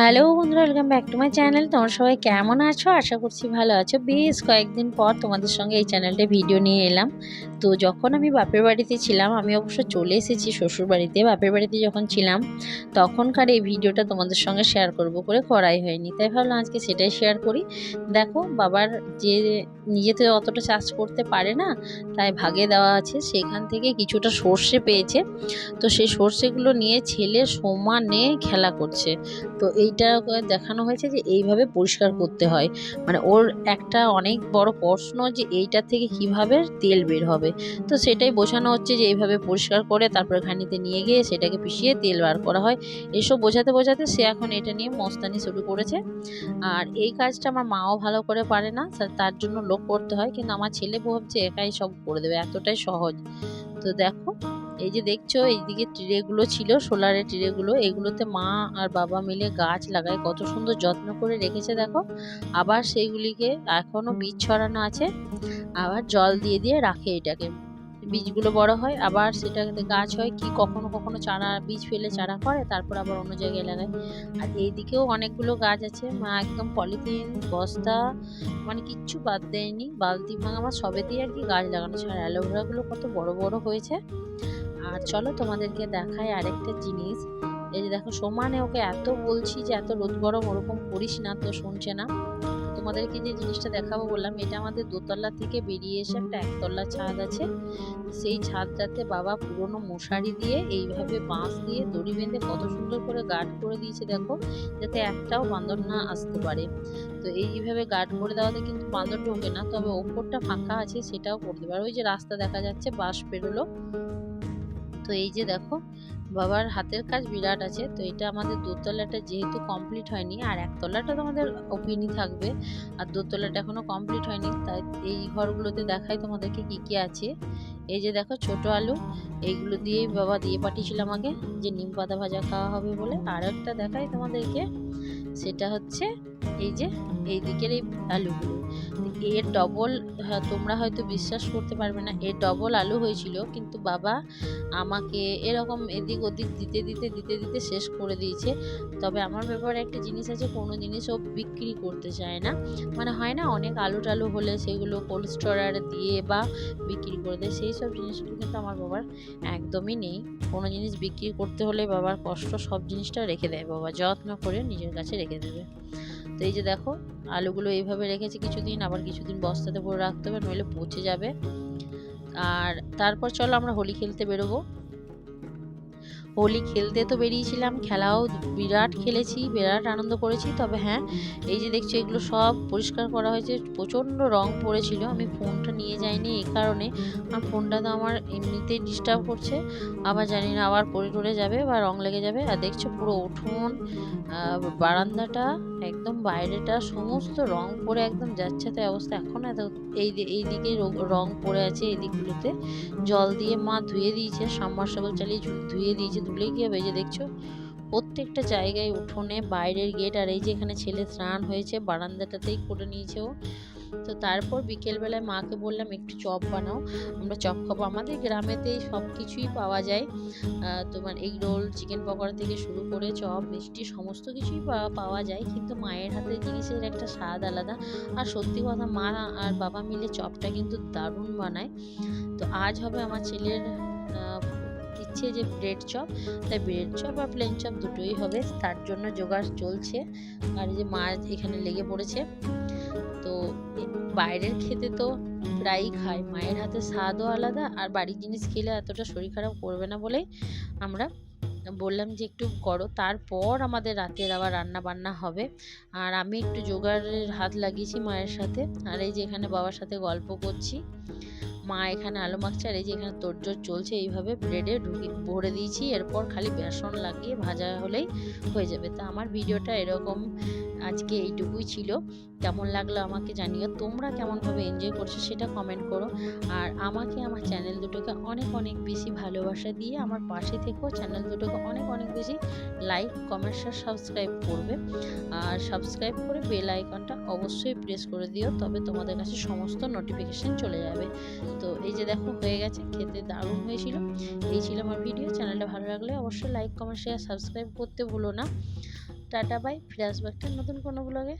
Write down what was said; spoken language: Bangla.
হ্যালো বন্ধুরা welcome back to my channel তোমার সবাই কেমন আছো? আশা করছি ভালো আছো। বেশ কয়েকদিন পর তোমাদের সঙ্গে এই চ্যানেলটা ভিডিও নিয়ে এলাম। তো যখন আমি বাপের বাড়িতে ছিলাম, আমি অবশ্য চলে এসেছি শ্বশুর বাড়িতে। বাপের বাড়িতে যখন ছিলাম, তখনকার এই ভিডিওটা তোমাদের সঙ্গে শেয়ার করব করে করাই হয়নি। তাই ভাবলাম আজকে সেটাই শেয়ার করি। দেখো, বাবার যে নিজেতে অতটা চাষ করতে পারে না, তাই ভাগে দেওয়া আছে। সেখান থেকে কিছুটা সর্ষে পেয়েছে। তো সেই সর্ষেগুলো নিয়ে ছেলে সমানে খেলা করছে। তো এইটা দেখানো হয়েছে যে এইভাবে পরিষ্কার করতে হয়। মানে ওর একটা অনেক বড় প্রশ্ন যে এইটা থেকে কীভাবে তেল বের হবে। তো সেটাই বোঝানো হচ্ছে যে এইভাবে পরিষ্কার করে তারপরে ঘানিতে নিয়ে গিয়ে সেটাকে পিষিয়ে তেল বার করা হয়। এসব বোঝাতে বোঝাতে সে এখন এটা নিয়ে মস্তানি শুরু করেছে। আর এই কাজটা আমার মাও ভালো করে পারে না তার জন্য লোক করতে হয়। কিন্তু আমার ছেলে ভাবছে একাই সব করে দেবে, এতটাই সহজ। তো দেখো এই যে দেখছ, এইদিকে ট্রেগুলো ছিল সোলারের ট্রেগুলো এগুলোতে মা আর বাবা মিলে গাছ লাগায়, কত সুন্দর যত্ন করে রেখেছে দেখো। আবার সেইগুলিকে এখনও বীজ ছড়ানো আছে, আবার জল দিয়ে দিয়ে রাখে এটাকে। বীজগুলো বড় হয়, আবার সেটাতে গাছ হয়, কি কখনো কখনো চারা, বীজ ফেলে চারা করে, তারপর আবার অন্য জায়গায় লাগায়। আর এইদিকেও অনেকগুলো গাছ আছে, মা একদম পলিথিন, বস্তা মানে কিচ্ছু বাদ দেয়নি। বালতি ভাঙা আমার সবে দিয়ে আর কি গাছ লাগানো ছাড়া অ্যালোভেরাগুলো কত বড় বড় হয়েছে। আর চলো তোমাদেরকে দেখায় আরেকটা জিনিস। এই যে দেখো, সমানে ওকে এত বলছি যে এত রোদ গরম ওরকম করিস না, তো শুনছে না। তোমাদেরকে যে জিনিসটা দেখাবো বললাম, এটা আমাদের দোতলা থেকে বেরিয়ে এসে একটা একতলা ছাদ আছে। সেই ছাদটাতে বাবা পুরনো মশারি দিয়ে এইভাবে বাঁশ দিয়ে দড়ি বেঁধে কত সুন্দর করে গার্ড করে দিয়েছে দেখো, যাতে একটাও বান্দর না আসতে পারে। তো এইভাবে গার্ড করে দেওয়াতে কিন্তু বান্দর ঢোকে না, তবে ওপরটা ফাঁকা আছে, সেটাও করতে পারে। ওই যে রাস্তা দেখা যাচ্ছে বাস পেরোলো। তো এই যে দেখো, বাবার হাতের কাজ বিরাট আছে, তো এটা আমাদের দোতলাটা যেহেতু কমপ্লিট হয়নি, আর একতলাটা তো আমাদের ওপেনই থাকবে, আর দোতলাটা এখনও কমপ্লিট হয়নি, তাই এই ঘরগুলোতে দেখাই তোমাদেরকে কি কি আছে। এই যে দেখো ছোট আলু, এইগুলো দিয়েই বাবা দিয়ে পাঠিয়েছিল আমাকে, যে নিম পাতা ভাজা খাওয়া হবে বলে। আর একটা দেখাই তোমাদেরকে, সেটা হচ্ছে এই যে, এই দিকের এই আলুগুলো। এর ডবল তোমরা হয়তো বিশ্বাস করতে পারবে না এর ডবল আলু হয়েছিল, কিন্তু বাবা আমাকে এরকম এদিক ওদিক দিতে দিতে দিতে দিতে শেষ করে দিয়েছে। তবে আমার ব্যাপারে একটা জিনিস আছে, কোনো জিনিস ও বিক্রি করতে চায় না। মানে হয় না, অনেক আলু টালু হলে সেগুলো কোল্ড স্টোরারে দিয়ে বা বিক্রি করে দেয়, সেই সব জিনিসগুলো কিন্তু আমার বাবার একদমই নেই। কোনো জিনিস বিক্রি করতে হলে বাবার কষ্ট সব জিনিসটা রেখে দেয় বাবা, যত্ন করে নিজের কাছে রেখে দেবে। তো এই যে দেখো, আলুগুলো এইভাবে রেখেছি কিছুদিন, আবার কিছুদিন বস্তাতে ভরে রাখতে হবে, নইলে পচে যাবে। আর তারপর চলো আমরা হোলি খেলতে বেরোবো। হোলি খেলতে তো বেরিয়েছিলাম, খেলাও বিরাট খেলেছি, বিরাট আনন্দ করেছি। তবে হ্যাঁ এই যে দেখছি এগুলো সব পরিষ্কার করা হয়েছে, প্রচণ্ড রং পড়েছিল, আমি ফোনটা নিয়ে যাইনি এই কারণে। আমার ফোনটা তো আমার এমনিতেই ডিস্টার্ব করছে, আবার জানি না আবার পড়ে টরে যাবে বা রং লেগে যাবে। আর দেখছ পুরো উঠোন বারান্দাটা, একদম বাইরেটা, সমস্ত রং পড়ে একদম যাচ্ছে তাই অবস্থা। এখন এত এই দি- এই দিকে রো- রং পড়ে আছে এই দিকগুলোতে। জল দিয়ে মা ধুয়ে দিয়েছে, সাবমার্সেবল চালিয়ে ধুয়ে দিয়েছে ধুলে গিয়ে যে দেখছ? প্রত্যেকটা জায়গায় উঠোনে বাইরের গেট আর এই যে এখানে ছেলে স্নান হয়েছে, বারান্দাটাতেই করে নিয়েছে ও। তো তারপর বিকেলবেলায় মাকে বললাম, একটু চপ বানাও, আমরা চপ খাব। আমাদের গ্রামেতেই সব কিছুই পাওয়া যায়। তোমার এগ রোল, চিকেন পকোড়া থেকে শুরু করে চপ, মিষ্টি, সমস্ত কিছুই পাওয়া যায়। কিন্তু মায়ের হাতের জিনিসের একটা স্বাদ আলাদা। আর সত্যি কথা, মা আর বাবা মিলে চপটা কিন্তু দারুণ বানায়। তো আজ হবে আমার ছেলের ইচ্ছে যে ব্রেড চপ তাই ব্রেড চপ আর প্লেন চপ দুটোই হবে, তার জন্য জোগাড় চলছে। আর যে মা এখানে লেগে পড়েছে, তো বাইরের খেতে তো প্রায়ই খাই মায়ের হাতে স্বাদও আলাদা আর বাড়ির জিনিস খেলে এতটা শরীর খারাপ করবে না বলেই আমরা বললাম যে একটু করো, তারপর আমাদের রাতের আবার রান্না বান্না হবে। আর আমি একটু জোগাড়ের হাত লাগিয়েছি মায়ের সাথে, আর এই যে এখানে বাবার সাথে গল্প করছি। মা এখানে আলু মাখছে আর এই যে এখানে তোড়জোড় চলছে, এইভাবে ব্রেডে ঢুকি, ভরে দিয়েছি, এরপর খালি বেসন লাগিয়ে ভাজা হলেই হয়ে যাবে। তা আমার ভিডিওটা এরকম আজকে এইটুকুই ছিল। কেমন লাগল আমাকে জানিও? তোমরা কেমনভাবে এনজয় করছ সেটা কমেন্ট করো। আর আমাকে আমার চ্যানেল দুটোকে অনেক অনেক বেশি ভালোবাসা দিয়ে আমার পাশে থেকেও চ্যানেল দুটোকে অনেক অনেক বেশি লাইক কমেন্টস আর সাবস্ক্রাইব করবে। আর সাবস্ক্রাইব করে বেল আইকনটা অবশ্যই প্রেস করে দিও, তবে তোমাদের কাছে সমস্ত নোটিফিকেশান চলে যাবে। তো এই যে দেখো, হয়ে গেছে, খেতে দারুণ হয়েছিল। এই ছিল আমার ভিডিও চ্যানেলটা ভালো লাগলে অবশ্যই লাইক কমেন্ট শেয়ার সাবস্ক্রাইব করতে ভুলো না। Tata bye. ফিরে আসব একটা নতুন কোনো ব্লগে